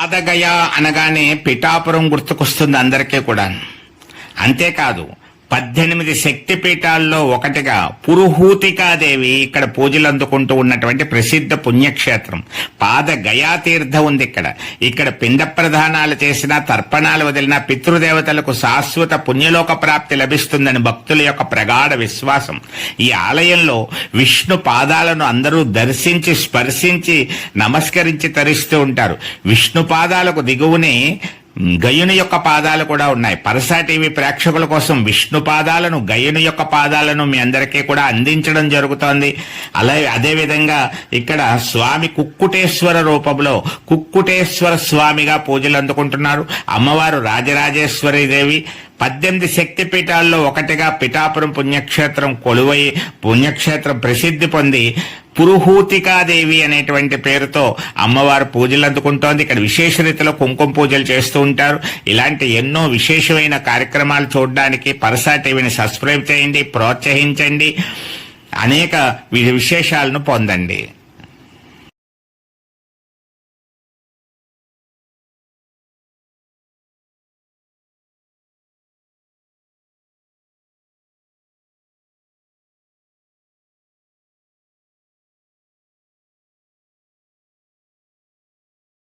పాదగయ అనగానే పిఠాపురం గుర్తుకొస్తుంది అందరికీ కూడా అంతేకాదు పద్దెనిమిది శక్తిపీఠాల్లో ఒకటిగా పురుహూతికాదేవి ఇక్కడ పూజలు అందుకుంటూ ఉన్నటువంటి ప్రసిద్ధ పుణ్యక్షేత్రం. పాద గయా తీర్థం ఉంది ఇక్కడ. ఇక్కడ పిండ ప్రధానాలు చేసిన తర్పణాలు వదిలిన పితృదేవతలకు శాశ్వత పుణ్యలోక ప్రాప్తి లభిస్తుందని భక్తుల యొక్క ప్రగాఢ విశ్వాసం. ఈ ఆలయంలో విష్ణు పాదాలను అందరూ దర్శించి స్పర్శించి నమస్కరించి తరిస్తూ ఉంటారు. విష్ణు పాదాలకు దిగువనే గయుని యొక్క పాదాలు కూడా ఉన్నాయి. పరసా టీవీ ప్రేక్షకుల కోసం విష్ణు పాదాలను గయుని యొక్క పాదాలను మీ అందరికీ కూడా అందించడం జరుగుతోంది. అలాగే అదేవిధంగా ఇక్కడ స్వామి కుక్కుటేశ్వర రూపంలో కుక్కుటేశ్వర స్వామిగా పూజలు అందుకుంటున్నారు. అమ్మవారు రాజరాజేశ్వరి దేవి పద్దెనిమిది శక్తి పీఠాల్లో ఒకటిగా పిఠాపురం పుణ్యక్షేత్రం కొలువై పుణ్యక్షేత్రం ప్రసిద్ధి పొంది పురుహూతికాదేవి అనేటువంటి పేరుతో అమ్మవారు పూజలు అందుకుంటోంది. ఇక్కడ విశేష రీతిలో కుంకుమ పూజలు చేస్తూ ఉంటారు. ఇలాంటి ఎన్నో విశేషమైన కార్యక్రమాలు చూడడానికి పరసా టీవీని సబ్స్క్రైబ్ చేయండి ప్రోత్సహించండి. అనేక విశేషాలను పొందండి.